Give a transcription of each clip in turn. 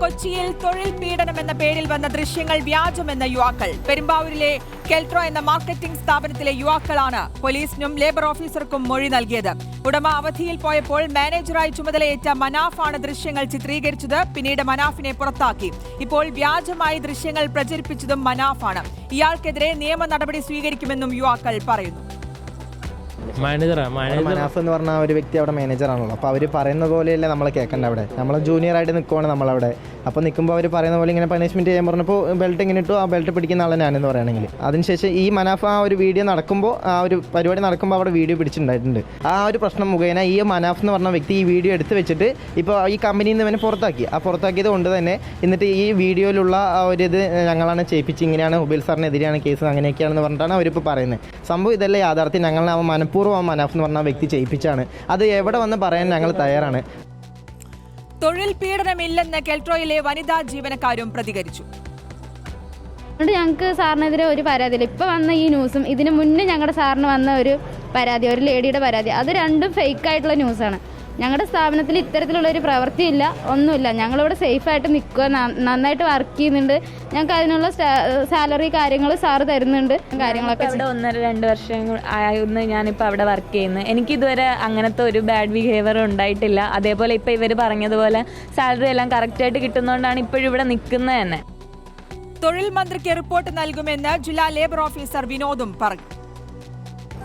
കൊച്ചിയിൽ തൊഴിൽ പീഡനം എന്ന പേരിൽ വന്ന ദൃശ്യങ്ങൾ വ്യാജമെന്ന യുവാക്കൾ. പെരുമ്പാവൂരിലെ കെൽട്രോ എന്ന മാർക്കറ്റിംഗ് സ്ഥാപനത്തിലെ യുവാക്കളാണ് പോലീസിനും ലേബർ ഓഫീസർക്കും മൊഴി നൽകിയത്. ഉടമ അവധിയിൽ പോയപ്പോൾ മാനേജറായി ചുമതലയേറ്റ മനാഫാണ് ദൃശ്യങ്ങൾ ചിത്രീകരിച്ചത് പിന്നീട് മനാഫിനെ പുറത്താക്കി. ഇപ്പോൾ വ്യാജമായി ദൃശ്യങ്ങൾ പ്രചരിപ്പിച്ചതും മനാഫാണ്. ഇയാൾക്കെതിരെ നിയമ നടപടി സ്വീകരിക്കുമെന്നും യുവാക്കൾ പറയുന്നു. മാനേജറാ മാനേജർ മനാഫ് എന്ന് പറഞ്ഞ ആ ഒരു വ്യക്തി അവിടെ മാനേജർ ആണല്ലോ. അപ്പോൾ അവർ പറയുന്ന പോലെയല്ലേ നമ്മളെ കേൾക്കണ്ട അവിടെ? നമ്മൾ ജൂനിയർ ആയിട്ട് നിൽക്കുവാണ് നമ്മളവിടെ. അപ്പോൾ നിൽക്കുമ്പോൾ അവർ പറയുന്ന പോലെ ഇങ്ങനെ പനിഷ്മെന്റ് ചെയ്യാൻ പറഞ്ഞപ്പോൾ ബെൽറ്റ് ഇങ്ങനെ ഇട്ടു? ആ ബെൽറ്റ് പിടിക്കുന്ന ആളെ ഞാനെന്ന് പറയുകയാണെങ്കിൽ. അതിനുശേഷം ഈ മനാഫ ആ ഒരു വീഡിയോ നടക്കുമ്പോൾ ആ ഒരു പരിപാടി നടക്കുമ്പോൾ അവിടെ വീഡിയോ പിടിച്ചിട്ടുണ്ടായിട്ടുണ്ട്. ആ ഒരു പ്രശ്നം മുഖേന ഈ മനാഫ് എന്ന് പറഞ്ഞ വ്യക്തി ഈ വീഡിയോ എടുത്ത് വെച്ചിട്ട് ഇപ്പോൾ ഈ കമ്പനിയിൽ നിന്ന് ഇവനെ പുറത്താക്കി. ആ പുറത്താക്കിയത് കൊണ്ട് തന്നെ എന്നിട്ട് ഈ വീഡിയോയിലുള്ള ആ ഒരു ഇത് ഞങ്ങളാണ് ചെയ്യിപ്പിച്ച് ഇങ്ങനെയാണ് ഹുബൈൽ സാറിനെതിരെയാണ് കേസ് അങ്ങനെയൊക്കെയാണെന്ന് പറഞ്ഞിട്ടാണ് അവരിപ്പോൾ പറയുന്നത്. സംഭവം ഇതല്ല യാഥാർത്ഥ്യം. ഞങ്ങളെ അവൻ മനഃപൂർവം ആ മനാഫ് എന്ന് പറഞ്ഞ വ്യക്തി ചെയ്യിപ്പിച്ചാണ്. അത് എവിടെ വന്ന് പറയാൻ ഞങ്ങൾ തയ്യാറാണ്. തൊഴിൽ പീഡനമില്ലെന്ന് കെൽട്രോയിലെ വനിതാ ജീവനക്കാരും പ്രതികരിച്ചു. അതുകൊണ്ട് ഞങ്ങൾക്ക് സാറിനെതിരെ ഒരു പരാതിയില്ല. ഇപ്പോൾ വന്ന ഈ ന്യൂസും ഇതിനു മുന്നേ ഞങ്ങളുടെ സാറിന് വന്ന ഒരു പരാതി ഒരു ലേഡിയുടെ പരാതി അത് രണ്ടും ഫേക്ക് ആയിട്ടുള്ള ന്യൂസാണ്. ഞങ്ങളുടെ സ്ഥാപനത്തിൽ ഇത്തരത്തിലുള്ള ഒരു പ്രവൃത്തിയില്ല ഒന്നുമില്ല. ഞങ്ങളിവിടെ സേഫായിട്ട് നിൽക്കുക നന്നായിട്ട് വർക്ക് ചെയ്യുന്നുണ്ട്. ഞങ്ങൾക്ക് അതിനുള്ള സാലറി കാര്യങ്ങൾ സാറ് തരുന്നുണ്ട്. കാര്യങ്ങളൊക്കെ ഇവിടെ ഒന്നര രണ്ട് വർഷം ആയിരുന്നു ഞാനിപ്പോൾ അവിടെ വർക്ക് ചെയ്യുന്നത്. എനിക്ക് ഇതുവരെ അങ്ങനത്തെ ഒരു ബാഡ് ബിഹേവിയർ ഉണ്ടായിട്ടില്ല. അതേപോലെ ഇപ്പോൾ ഇവർ പറഞ്ഞതുപോലെ സാലറി എല്ലാം കറക്റ്റായിട്ട് കിട്ടുന്നതുകൊണ്ടാണ് ഇപ്പോഴും ഇവിടെ നിൽക്കുന്നത് തന്നെ. തൊഴിൽ മന്ത്രിക്ക് റിപ്പോർട്ട് നൽകുമെന്ന് ജില്ലാ ലേബർ ഓഫീസർ വിനോദും പറഞ്ഞു.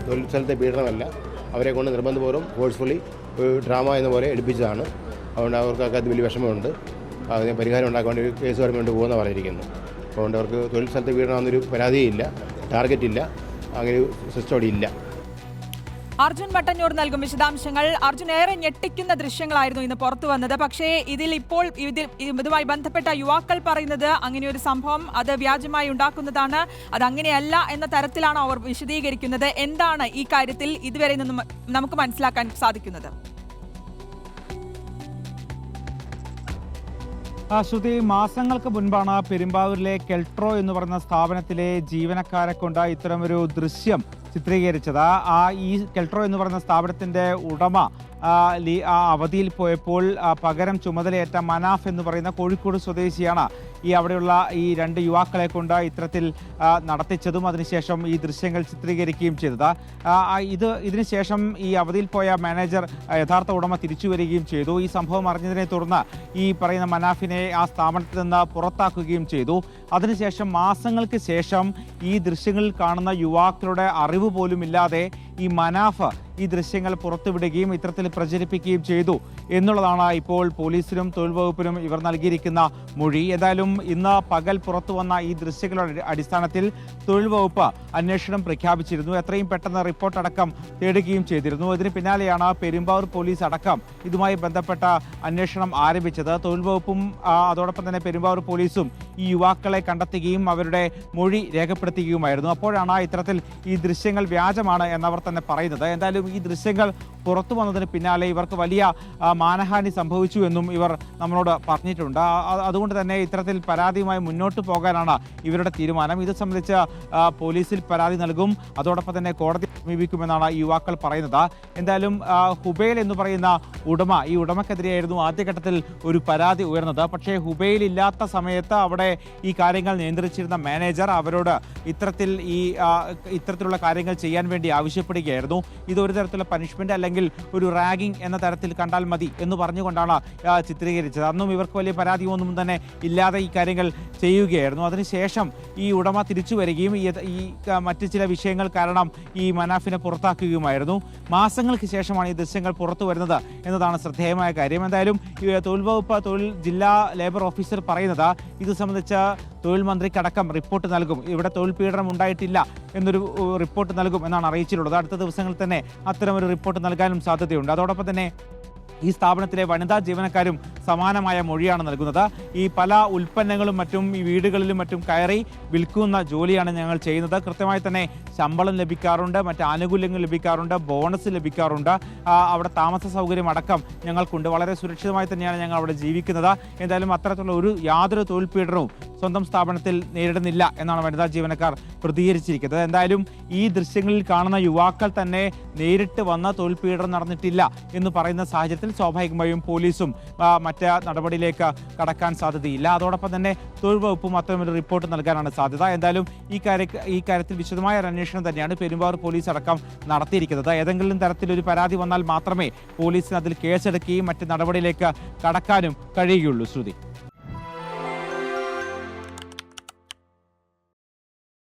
തൊഴിൽ സ്ഥലത്തെ പീഡനമല്ല. അവരെ കൊണ്ട് നിർബന്ധപൂർവം ഫോഴ്സ്ഫുള്ളി ഡ്രാമ എന്ന പോലെ എടുപ്പിച്ചതാണ്. അതുകൊണ്ട് അവർക്കൊക്കെ അത് വലിയ വിഷമമുണ്ട്. അതിന് പരിഹാരം ഉണ്ടാക്കാൻ വേണ്ടി കേസ് ഗവൺമെന്റ് പോകുന്ന പറഞ്ഞിരിക്കുന്നു അതുകൊണ്ട് അവർക്ക് തൊഴിൽ സ്ഥലത്ത് വീഴണമെന്നൊരു പരാതിയില്ല ടാർഗറ്റ് ഇല്ല. അങ്ങനെ സിസ്റ്റം അവിടെ ഇല്ല. അർജുൻ വട്ടന്നൂർ നൽകും വിശദാംശങ്ങൾ. അർജുൻ ഏറെ ഞെട്ടിക്കുന്ന ദൃശ്യങ്ങളായിരുന്നു ഇന്ന് പുറത്തു വന്നത്. പക്ഷേ ഇതിൽ ഇപ്പോൾ ഇതിൽ ഇതുമായി ബന്ധപ്പെട്ട യുവാക്കൾ പറയുന്നത് അങ്ങനെ ഒരു സംഭവം അത് വ്യാജമായി ഉണ്ടാക്കുന്നതാണ്. അത് അങ്ങനെയല്ല എന്ന തരത്തിലാണ് അവർ വിശദീകരിക്കുന്നത്. എന്താണ് ഈ കാര്യത്തിൽ ഇതുവരെ നിന്നും നമുക്ക് മനസ്സിലാക്കാൻ സാധിക്കുന്നത്? ശ്രുതി മാസങ്ങൾക്ക് മുൻപാണ് പെരുമ്പാവൂരിലെ കെൽട്രോ എന്ന് പറയുന്ന സ്ഥാപനത്തിലെ ജീവനക്കാരെ കൊണ്ട് ഇത്തരമൊരു ദൃശ്യം ചിത്രീകരിച്ചത്. ആ ഈ കെൽട്രോ എന്ന് പറയുന്ന സ്ഥാപനത്തിന്റെ ഉടമ ആ, അവധിയിൽ പോയപ്പോൾ പകരം ചുമതലയേറ്റ മനാഫ് എന്ന് പറയുന്ന കോഴിക്കോട് സ്വദേശിയാണ് ഈ അവിടെയുള്ള ഈ രണ്ട് യുവാക്കളെ കൊണ്ട് ഇത്തരത്തിൽ നടത്തിച്ചതും അതിനുശേഷം ഈ ദൃശ്യങ്ങൾ ചിത്രീകരിക്കുകയും ചെയ്തത്. ഇത് ഇതിനുശേഷം ഈ അവധിയിൽ പോയ മാനേജർ യഥാർത്ഥ ഉടമ തിരിച്ചു വരികയും ചെയ്തു. ഈ സംഭവം അറിഞ്ഞതിനെ തുടർന്ന് ഈ പറയുന്ന മനാഫിനെ ആ സ്ഥാപനത്തിൽ നിന്ന് പുറത്താക്കുകയും ചെയ്തു. അതിനുശേഷം മാസങ്ങൾക്ക് ശേഷം ഈ ദൃശ്യങ്ങളിൽ കാണുന്ന യുവാക്കളുടെ അറിവ് പോലും ഇല്ലാതെ ഈ മനാഫ് ഈ ദൃശ്യങ്ങൾ പുറത്തുവിടുകയും ഇത്തരത്തിൽ പ്രചരിപ്പിക്കുകയും ചെയ്തു എന്നുള്ളതാണ് ഇപ്പോൾ പോലീസിനും തൊഴിൽ വകുപ്പിനും ഇവർ നൽകിയിരിക്കുന്ന മൊഴി. ഏതായാലും ഇന്ന് പകൽ പുറത്തു വന്ന ഈ ദൃശ്യങ്ങളുടെ അടിസ്ഥാനത്തിൽ തൊഴിൽ വകുപ്പ് അന്വേഷണം പ്രഖ്യാപിച്ചിരുന്നു. എത്രയും പെട്ടെന്ന് റിപ്പോർട്ട് അടക്കം തേടുകയും ചെയ്തിരുന്നു. ഇതിന് പിന്നാലെയാണ് പെരുമ്പാവൂർ പോലീസ് അടക്കം ഇതുമായി ബന്ധപ്പെട്ട അന്വേഷണം ആരംഭിച്ചത്. തൊഴിൽ വകുപ്പും അതോടൊപ്പം തന്നെ പെരുമ്പാവൂർ പോലീസും ഈ യുവാക്കളെ കണ്ടെത്തുകയും അവരുടെ മൊഴി രേഖപ്പെടുത്തുകയുമായിരുന്നു. അപ്പോഴാണ് ഇത്തരത്തിൽ ഈ ദൃശ്യങ്ങൾ വ്യാജമാണ് എന്നവർ തന്നെ പറയുന്നത്. എന്തായാലും ഈ ദൃശ്യങ്ങൾ പുറത്തു വന്നതിന് പിന്നാലെ ഇവർക്ക് വലിയ മാനഹാനി സംഭവിച്ചു എന്നും ഇവർ നമ്മളോട് പറഞ്ഞിട്ടുണ്ട്. അതുകൊണ്ട് തന്നെ ഇത്തരത്തിൽ പരാതിയുമായി മുന്നോട്ട് പോകാനാണ് ഇവരുടെ തീരുമാനം. ഇത് സംബന്ധിച്ച് പോലീസിൽ പരാതി നൽകും. അതോടൊപ്പം തന്നെ കോടതി സമീപിക്കുമെന്നാണ് യുവാക്കൾ പറയുന്നത്. എന്തായാലും ഹുബേൽ എന്ന് പറയുന്ന ഉടമ ഈ ഉടമക്കെതിരെയായിരുന്നു ആദ്യഘട്ടത്തിൽ ഒരു പരാതി ഉയർന്നത്. പക്ഷേ ഹുബൈൽ ഇല്ലാത്ത സമയത്ത് അവിടെ ഈ കാര്യങ്ങൾ നിയന്ത്രിച്ചിരുന്ന മാനേജർ അവരോട് ഇത്തരത്തിൽ ഈ ഇത്തരത്തിലുള്ള കാര്യങ്ങൾ ചെയ്യാൻ വേണ്ടി ആവശ്യപ്പെടുകയായിരുന്നു. ഇത് ഒരു തരത്തിലുള്ള പനിഷ്മെന്റ് അല്ലെങ്കിൽ ഒരു റാഗിംഗ് എന്ന തരത്തിൽ കണ്ടാൽ മതി എന്ന് പറഞ്ഞുകൊണ്ടാണ് ചിത്രീകരിച്ചത്. അന്നും ഇവർക്ക് വലിയ പരാതിയൊന്നും തന്നെ ഇല്ലാതെ ഈ കാര്യങ്ങൾ ചെയ്യുകയായിരുന്നു. അതിനുശേഷം ഈ ഉടമ തിരിച്ചു വരികയും ഈ മറ്റു ചില വിഷയങ്ങൾ കാരണം ഈ മനാഫിനെ പുറത്താക്കുകയുമായിരുന്നു. മാസങ്ങൾക്ക് ശേഷമാണ് ഈ ദൃശ്യങ്ങൾ പുറത്തു വരുന്നത് എന്നതാണ് ശ്രദ്ധേയമായ കാര്യം. എന്തായാലും തൊഴിൽ വകുപ്പ് തൊഴിൽ ജില്ലാ ലേബർ ഓഫീസർ പറയുന്നത് ഇത് സംബന്ധിച്ച് തൊഴിൽ മന്ത്രിക്കടക്കം റിപ്പോർട്ട് നൽകും. ഇവിടെ തൊഴിൽ പീഡനം ഉണ്ടായിട്ടില്ല എന്നൊരു റിപ്പോർട്ട് നൽകും എന്നാണ് അറിയിച്ചിട്ടുള്ളത്. അടുത്ത ദിവസങ്ങളിൽ തന്നെ അത്തരമൊരു റിപ്പോർട്ട് നൽകാനും സാധ്യതയുണ്ട്. അതോടൊപ്പം തന്നെ ഈ സ്ഥാപനത്തിലെ വനിതാ ജീവനക്കാരും സമാനമായ മൊഴിയാണ് നൽകുന്നത്. ഈ പല ഉൽപ്പന്നങ്ങളും മറ്റും ഈ വീടുകളിലും മറ്റും കയറി വിൽക്കുന്ന ജോലിയാണ് ഞങ്ങൾ ചെയ്യുന്നത്. കൃത്യമായി തന്നെ ശമ്പളം ലഭിക്കാറുണ്ട് മറ്റ് ആനുകൂല്യങ്ങൾ ലഭിക്കാറുണ്ട് ബോണസ് ലഭിക്കാറുണ്ട്. അവിടെ താമസ സൗകര്യം അടക്കം ഞങ്ങൾക്കുണ്ട്. വളരെ സുരക്ഷിതമായി തന്നെയാണ് ഞങ്ങൾ അവിടെ ജീവിക്കുന്നത്. എന്തായാലും അത്തരത്തിലുള്ള ഒരു യാതൊരു തൊഴിൽ സ്വന്തം സ്ഥാപനത്തിൽ നേരിടുന്നില്ല എന്നാണ് വനിതാ ജീവനക്കാർ പ്രതികരിച്ചിരിക്കുന്നത്. എന്തായാലും ഈ ദൃശ്യങ്ങളിൽ കാണുന്ന യുവാക്കൾ തന്നെ നേരിട്ട് വന്ന തൊഴിൽ നടന്നിട്ടില്ല എന്ന് പറയുന്ന സാഹചര്യത്തിൽ സ്വാഭാവികമായും പോലീസും മറ്റ് നടപടിയിലേക്ക് കടക്കാൻ സാധ്യതയില്ല. അതോടൊപ്പം തന്നെ തൊഴിൽ വകുപ്പും അത്തരമൊരു റിപ്പോർട്ട് നൽകാനാണ് സാധ്യത. എന്തായാലും ഈ കാര്യ ഈ കാര്യത്തിൽ വിശദമായ ഒരു അന്വേഷണം തന്നെയാണ് പെരുമ്പാവൂർ പോലീസ് അടക്കം നടത്തിയിരിക്കുന്നത്. ഏതെങ്കിലും തരത്തിലൊരു പരാതി വന്നാൽ മാത്രമേ പോലീസിന് അതിൽ കേസെടുക്കുകയും മറ്റ് നടപടിയിലേക്ക് കടക്കാനും കഴിയുകയുള്ളൂ. ശ്രുതി.